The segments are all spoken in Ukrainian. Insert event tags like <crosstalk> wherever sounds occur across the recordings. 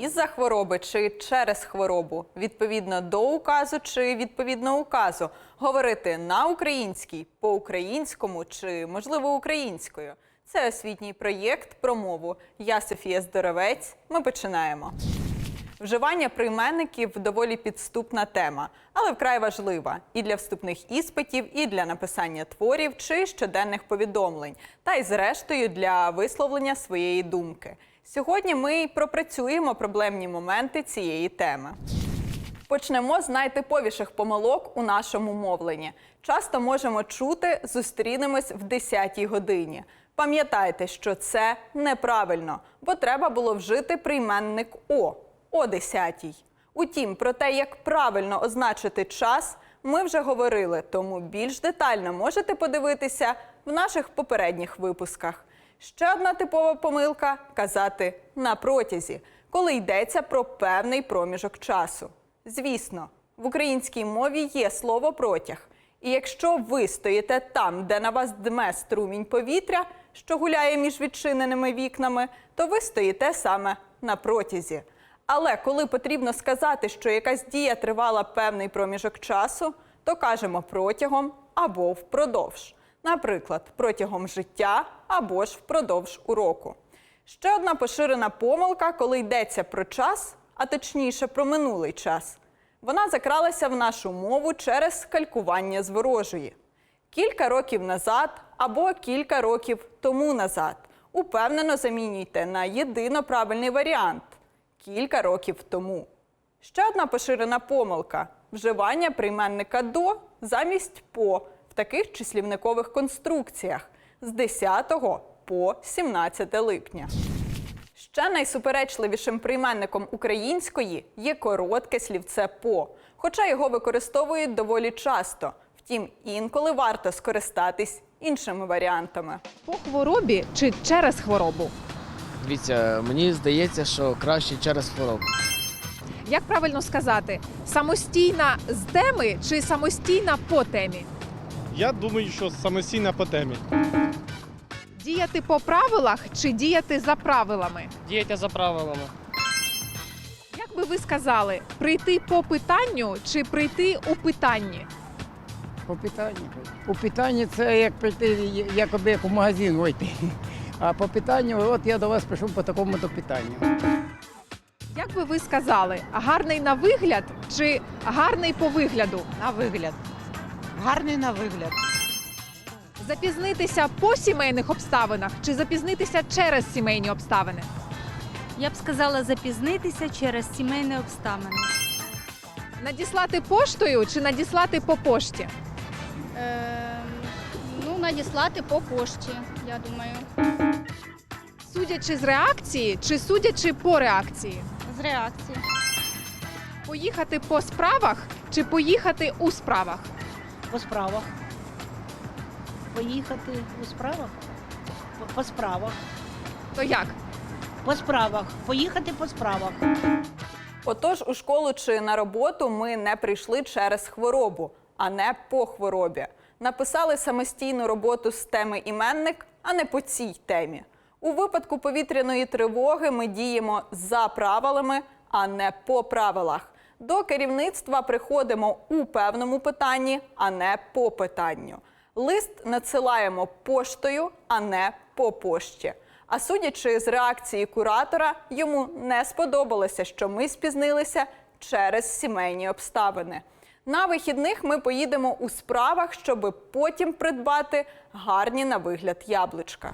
із-за хвороби чи через хворобу, відповідно до указу чи відповідно указу, говорити на українській, по-українському чи, можливо, українською. Це освітній проєкт про мову. Я Софія Здоровець. Ми починаємо. Вживання прийменників доволі підступна тема, але вкрай важлива і для вступних іспитів, і для написання творів чи щоденних повідомлень, та й зрештою для висловлення своєї думки. Сьогодні ми пропрацюємо проблемні моменти цієї теми. Почнемо з найтиповіших помилок у нашому мовленні. Часто можемо чути зустрінемось в 10-й годині. Пам'ятайте, що це неправильно, бо треба було вжити прийменник о о 10-й. Утім, про те, як правильно означити час, ми вже говорили, тому більш детально можете подивитися в наших попередніх випусках. Ще одна типова помилка казати на протязі, коли йдеться про певний проміжок часу. Звісно, в українській мові є слово протяг. І якщо ви стоїте там, де на вас дме струмінь повітря, що гуляє між відчиненими вікнами, то ви стоїте саме на протязі. Але коли потрібно сказати, що якась дія тривала певний проміжок часу, то кажемо протягом або впродовж. Наприклад, протягом життя або ж впродовж уроку. Ще одна поширена помилка, коли йдеться про час, а точніше про минулий час. Вона закралася в нашу мову через калькування з ворожої. Кілька років назад або кілька років тому назад. Упевнено замінюйте на єдино правильний варіант кілька років тому. Ще одна поширена помилка вживання прийменника до замість по в таких числівникових конструкціях з 10 по 17 липня. Ще найсуперечливішим прийменником української є коротке слівце по, хоча його використовують доволі часто. Втім, інколи варто скористатись іншими варіантами. По хворобі чи через хворобу? Дивіться, мені здається, що краще через хворобу. Як правильно сказати, самостійна з теми чи самостійна по темі? Я думаю, що самостійна по темі. Діяти по правилах чи діяти за правилами? Діяти за правилами. Як би ви сказали, прийти по питанню чи прийти у питанні? По питанню. У питанні це як прийти, якоби як у магазин вийти. А по питанню, от я до вас прийшов по такому то питанню. Як би ви сказали, гарний на вигляд чи гарний по вигляду? На вигляд. Гарний на вигляд. Запізнитися по сімейних обставинах чи запізнитися через сімейні обставини? Я б сказала запізнитися через сімейні обставини. Надіслати поштою чи надіслати по пошті? Е, ну, надіслати по пошті, я думаю. Судячи з реакції чи судячи по реакції? З реакції. Поїхати по справах чи поїхати у справах? По справах. Поїхати у справах? По, по справах. То як? По справах. Поїхати по справах. Отож, у школу чи на роботу ми не прийшли через хворобу, а не по хворобі. Написали самостійну роботу з теми іменник, а не по цій темі. У випадку повітряної тривоги ми діємо за правилами, а не по правилах. До керівництва приходимо у певному питанні, а не по питанню. Лист надсилаємо поштою, а не по пошті. А судячи з реакції куратора, йому не сподобалося, що ми спізнилися через сімейні обставини. На вихідних ми поїдемо у справах, щоб потім придбати гарні на вигляд яблучка.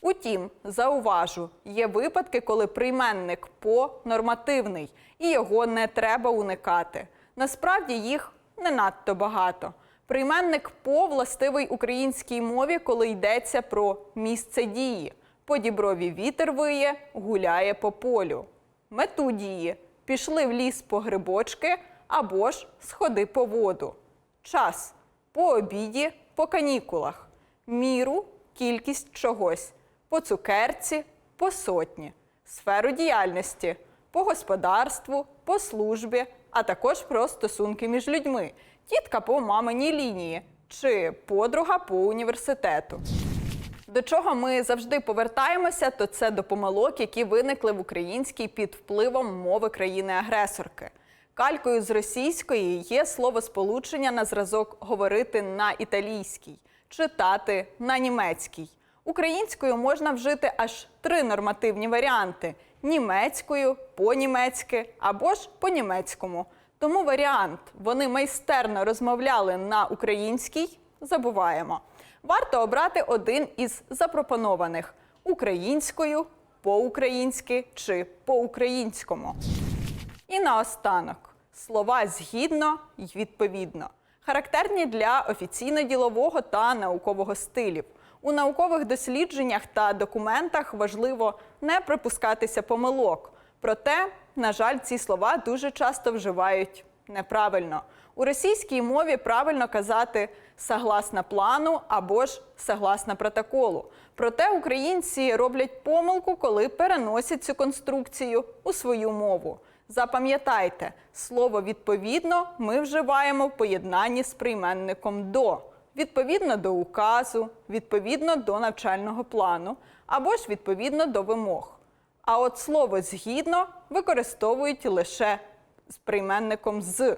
Утім, зауважу, є випадки, коли прийменник по нормативний і його не треба уникати. Насправді їх не надто багато. Прийменник по властивий українській мові, коли йдеться про місце дії. По діброві вітер виє, гуляє по полю. Мету дії пішли в ліс по грибочки або ж сходи по воду. Час по обіді, по канікулах. Міру кількість чогось. По цукерці, по сотні. Сферу діяльності по господарству, по службі, а також про стосунки між людьми. Тітка по маминій лінії чи подруга по університету. До чого ми завжди повертаємося, то це до помилок, які виникли в українській під впливом мови країни-агресорки. Калькою з російської є словосполучення на зразок говорити на італійській, читати на німецькій. Українською можна вжити аж три нормативні варіанти: німецькою, по-німецьки або ж по-німецькому. Тому варіант вони майстерно розмовляли на українській забуваємо. Варто обрати один із запропонованих українською, по-українськи чи по-українському. І наостанок слова згідно й відповідно, характерні для офіційно-ділового та наукового стилів. У наукових дослідженнях та документах важливо не припускатися помилок. Проте, на жаль, ці слова дуже часто вживають неправильно. У російській мові правильно казати согласно плану або ж согласно протоколу. Проте українці роблять помилку, коли переносять цю конструкцію у свою мову. Запам'ятайте, слово відповідно ми вживаємо в поєднанні з прийменником до, відповідно до указу, відповідно до навчального плану або ж відповідно до вимог. А от слово згідно використовують лише з прийменником з,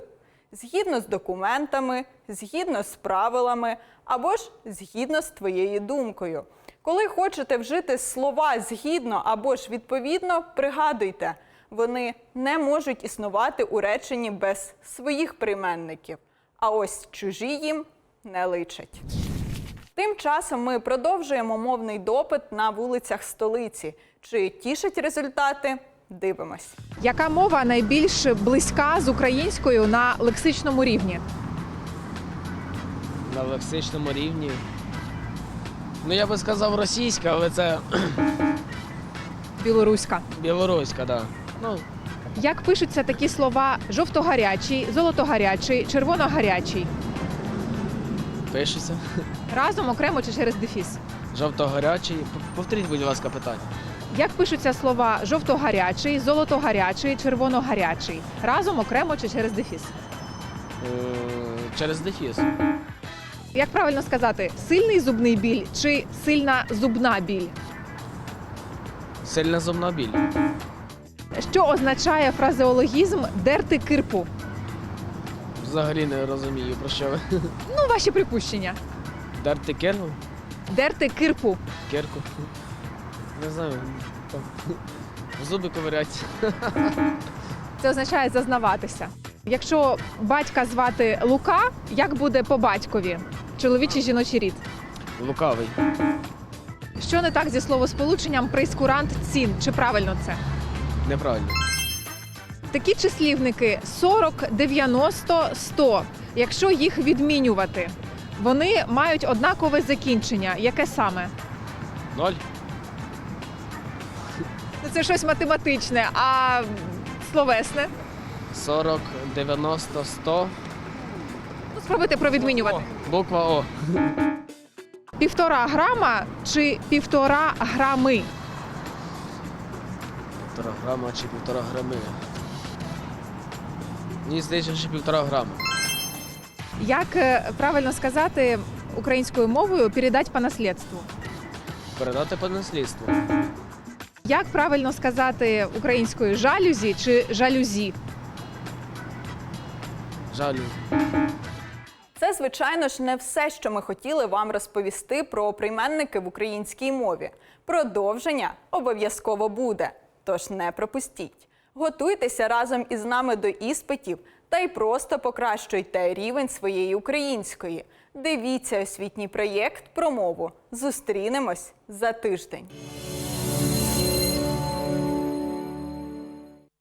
згідно з документами, згідно з правилами або ж згідно з твоєю думкою. Коли хочете вжити слова згідно або ж відповідно, пригадуйте, вони не можуть існувати у реченні без своїх прийменників, а ось чужі їм не личать. Тим часом ми продовжуємо мовний допит на вулицях столиці. Чи тішать результати? Дивимось. Яка мова найбільш близька з українською на лексичному рівні? На лексичному рівні. Ну, я би сказав російська, але це Білоруська. білоруська, так. Да. Ну, Як пишуться такі слова жовто-гарячий, золото-гарячий, червоно-гарячий? Пишеться. Разом окремо чи через дефіс? Жовто-гарячий. Повторіть, будь ласка, питання. Як пишуться слова жовто-гарячий, золото-гарячий, червоно-гарячий? Разом окремо чи через дефіс? Е, через дефіс. Як правильно сказати, сильний зубний біль чи сильна зубна біль? Сильна зубна біль. Що означає фразеологізм дерти кирпу? Взагалі не розумію, про що ви. <laughs> Ну, ваші припущення. Дерти кирку? Дерти кирпу. Кирку. Не знаю. Там. В зуби ковирять. Це означає зазнаватися. Якщо батька звати Лука, як буде по батькові? Чоловічий жіночий рід. Лукавий. Що не так зі словосполученням прейскурант цін? Чи правильно це? Неправильно. Такі числівники 40, 90, 100. Якщо їх відмінювати, вони мають однакове закінчення. Яке саме? Ноль. Ну, Це щось математичне, а словесне. 40, 90, 100. Ну, спробуйте провідмінювати. Буква О. Півтора грама чи півтора грами? Півтора грама чи півтора грами. Мені здається, що півтора грама. Як е, правильно сказати українською мовою передать по наслідству? Передати по наслідству. Як правильно сказати українською жалюзі чи жалюзі? Жалю. Це, звичайно ж, не все, що ми хотіли вам розповісти про прийменники в українській мові. Продовження обов'язково буде, тож не пропустіть. Готуйтеся разом із нами до іспитів та й просто покращуйте рівень своєї української. Дивіться освітній проєкт про мову. Зустрінемось за тиждень.